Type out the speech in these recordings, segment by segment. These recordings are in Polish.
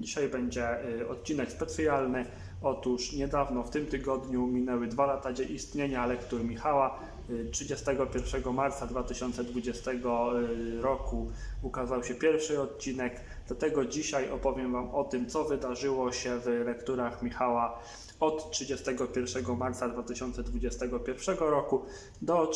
Dzisiaj będzie y, odcinek specjalny. Otóż niedawno, w tym tygodniu, minęły dwa lata istnienia lektur Michała. Y, 31 marca 2020 y, roku ukazał się pierwszy odcinek. Dlatego dzisiaj opowiem Wam o tym, co wydarzyło się w lekturach Michała od 31 marca 2021 roku do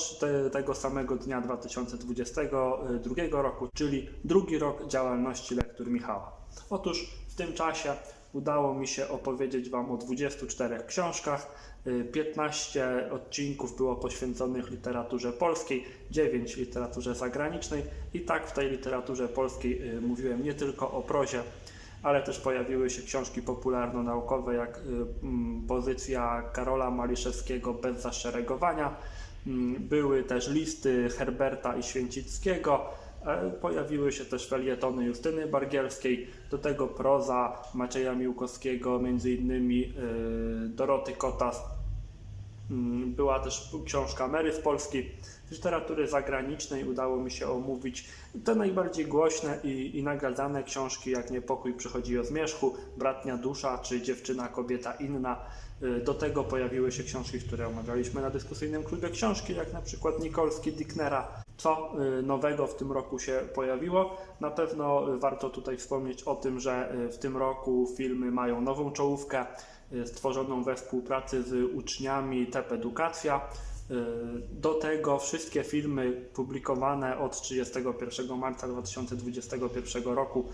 tego samego dnia 2022 roku, czyli drugi rok działalności lektur Michała. Otóż w tym czasie udało mi się opowiedzieć Wam o 24 książkach. y, 15 odcinków było poświęconych literaturze polskiej, 9 literaturze zagranicznej i tak w tej literaturze polskiej y, mówiłem nie tylko o prozie, ale też pojawiły się książki popularno-naukowe jak y, mm, pozycja Karola Maliszewskiego bez zaszeregowania. Mm, Były też listy Herberta i Święcickiego. E, Pojawiły się też felietony Justyny Bargielskiej, do tego proza Macieja Miłkowskiego, między innymi y, Doroty Kotas. Mm, Była też książka Mary z Polski. Z literatury zagranicznej udało mi się omówić te najbardziej głośne i, i nagradzane książki, jak Niepokój przychodzi o zmierzchu, Bratnia dusza czy Dziewczyna, kobieta inna. Y, Do tego pojawiły się książki, które omawialiśmy na dyskusyjnym klubie książki, jak na przykład Nikolski Dicknera. Co y, nowego w tym roku się pojawiło? Na pewno y, warto tutaj wspomnieć o tym, że y, w tym roku filmy mają nową czołówkę stworzoną we współpracy z uczniami TEP Edukacja. Do tego wszystkie filmy publikowane od 31 marca 2021 roku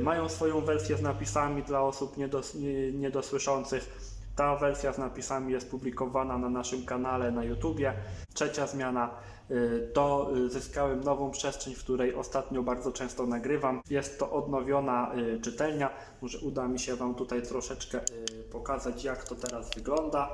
mają swoją wersję z napisami dla osób niedos, nie- niedosłyszących. Ta wersja z napisami jest publikowana na naszym kanale na YouTubie. Trzecia zmiana y, to y, zyskałem nową przestrzeń, w której ostatnio bardzo często nagrywam. Jest to odnowiona y, czytelnia. Może uda mi się Wam tutaj troszeczkę pokazać, jak to teraz wygląda.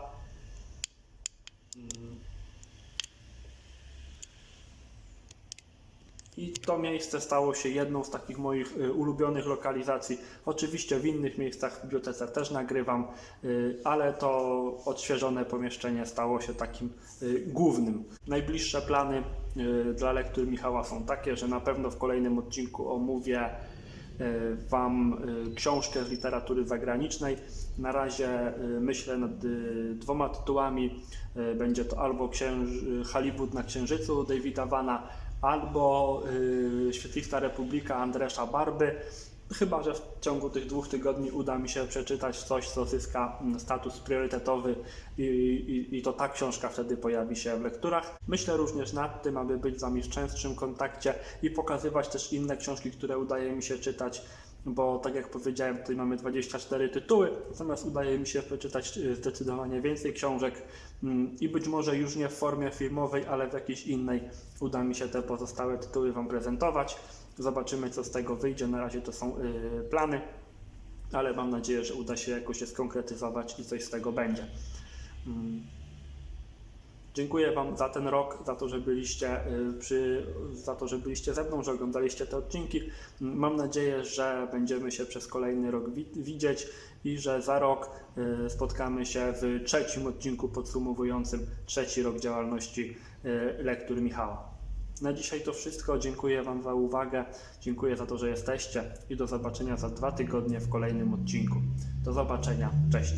I to miejsce stało się jedną z takich moich y, ulubionych lokalizacji. Oczywiście w innych miejscach w bibliotece też nagrywam, y, ale to odświeżone pomieszczenie stało się takim y, głównym. Najbliższe plany dla lektur Michała są takie, że na pewno w kolejnym odcinku omówię Wam książkę z literatury zagranicznej. Na razie myślę nad dwoma tytułami. Będzie to albo księż... Hollywood na Księżycu Davida Vana, albo y, Świetlista Republika Andresza Barby. Chyba, że w ciągu tych dwóch tygodni uda mi się przeczytać coś, co zyska mm, status priorytetowy i, i, i to ta książka wtedy pojawi się w lekturach. Myślę również nad tym, aby być z Wami w częstszym kontakcie i pokazywać też inne książki, które udaje mi się czytać, bo tak jak powiedziałem, tutaj mamy 24 tytuły, natomiast udaje mi się przeczytać y, zdecydowanie więcej książek mm, i być może już nie w formie filmowej, ale w jakiejś innej uda mi się te pozostałe tytuły Wam prezentować. Zobaczymy, co z tego wyjdzie. Na razie to są y, plany, ale mam nadzieję, że uda się jakoś je skonkretyzować i coś z tego będzie. Dziękuję Wam za ten rok, za to, że byliście y, przy, za to, że byliście ze mną, że oglądaliście te odcinki. Mam nadzieję, że będziemy się przez kolejny rok wi- widzieć i że za rok y, spotkamy się w trzecim odcinku podsumowującym trzeci rok działalności y, lektur Michała. Na dzisiaj to wszystko. Dziękuję Wam za uwagę. Dziękuję za to, że jesteście i do zobaczenia za dwa tygodnie w kolejnym odcinku. Do zobaczenia. Cześć.